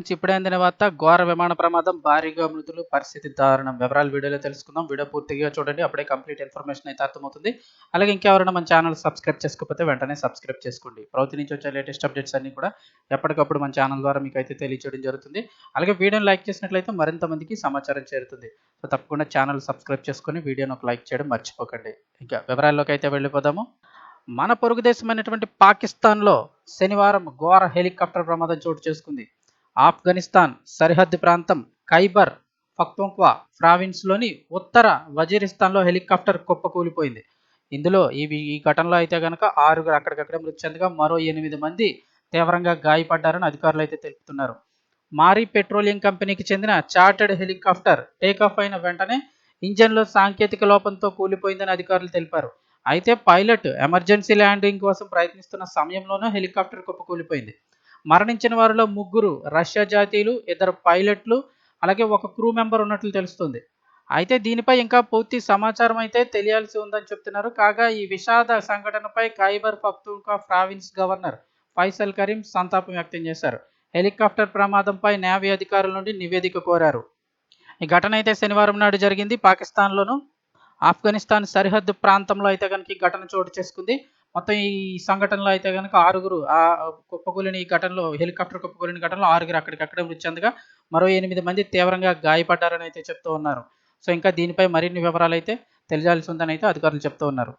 నుంచి ఇప్పుడే అందిన వార్త ఘోర విమాన ప్రమాదం భారీగా మృతులు పరిస్థితి దారుణం. వివరాలు వీడియోలో తెలుసుకుందాం. వీడియో పూర్తిగా చూడండి. అప్పుడే కంప్లీట్ ఇన్ఫర్మేషన్ అయితే అర్థమవుతుంది. అలాగే ఇంకెవరైనా మన ఛానల్ సబ్స్క్రైబ్ చేసుకోకపోతే వెంటనే సబ్స్క్రైబ్ చేసుకోండి. ప్రభుత్వం నుంచి వచ్చే లేటెస్ట్ అప్డేట్స్ అన్ని కూడా ఎప్పటికప్పుడు మన ఛానల్ ద్వారా మీకు అయితే తెలియచేయడం జరుగుతుంది. అలాగే వీడియోని లైక్ చేసినట్లయితే మరింత మందికి సమాచారం చేరుతుంది. సో తప్పకుండా ఛానల్ సబ్స్క్రైబ్ చేసుకొని వీడియోని ఒక లైక్ చేయడం మర్చిపోకండి. ఇంకా వివరాల్లోకి అయితే వెళ్ళిపోదాము. మన పొరుగు దేశమైనటువంటి పాకిస్తాన్లో శనివారం ఘోర హెలికాప్టర్ ప్రమాదం చోటు చేసుకుంది. ఆఫ్ఘనిస్తాన్ సరిహద్దు ప్రాంతం ఖైబర్ పఖ్తుంక్వా ప్రావిన్స్లోని ఉత్తర వజీరిస్తాన్లో హెలికాప్టర్ కుప్పకూలిపోయింది ఇందులో ఈ ఈ ఘటనలో అయితే కనుక ఆరుగురు అక్కడికక్కడే మృతి చెందగా మరో ఎనిమిది మంది తీవ్రంగా గాయపడ్డారని అధికారులు అయితే తెలుపుతున్నారు. మారీ పెట్రోలియం కంపెనీకి చెందిన చార్టెడ్ హెలికాప్టర్ టేకాఫ్ అయిన వెంటనే ఇంజన్లో సాంకేతిక లోపంతో కూలిపోయిందని అధికారులు తెలిపారు. అయితే పైలట్ ఎమర్జెన్సీ ల్యాండింగ్ కోసం ప్రయత్నిస్తున్న సమయంలోనూ హెలికాప్టర్ కుప్పకూలిపోయింది మరణించిన వారిలో ముగ్గురు రష్యా జాతీయులు ఇద్దరు పైలట్లు అలాగే ఒక క్రూ మెంబర్ ఉన్నట్లు తెలుస్తుంది. అయితే దీనిపై ఇంకా పూర్తి సమాచారం అయితే తెలియాల్సి ఉందని చెప్తున్నారు. కాగా ఈ విషాద సంఘటనపై ఖైబర్ పఖ్తూన్ఖా ప్రావిన్స్ గవర్నర్ ఫైసల్ కరీం సంతాపం వ్యక్తం చేశారు. హెలికాప్టర్ ప్రమాదంపై నేవీ అధికారుల నుండి నివేదిక కోరారు. ఈ ఘటన అయితే శనివారం నాడు జరిగింది. పాకిస్తాన్లోను ఆఫ్ఘనిస్తాన్ సరిహద్దు ప్రాంతంలో అయితే కనుక ఈ ఘటన చోటు చేసుకుంది. మొత్తం ఈ సంఘటనలో అయితే కనుక ఆరుగురు ఆ కుప్పకూలిని ఘటనలో హెలికాప్టర్ కుప్పకూలిని ఘటనలో ఆరుగురు అక్కడికక్కడే మృతి చెందగా మరో ఎనిమిది మంది తీవ్రంగా గాయపడ్డారని అయితే చెప్తూ ఉన్నారు. సో ఇంకా దీనిపై మరిన్ని వివరాలు అయితే తెలియాల్సి ఉందని అయితే అధికారులు చెప్తూ ఉన్నారు.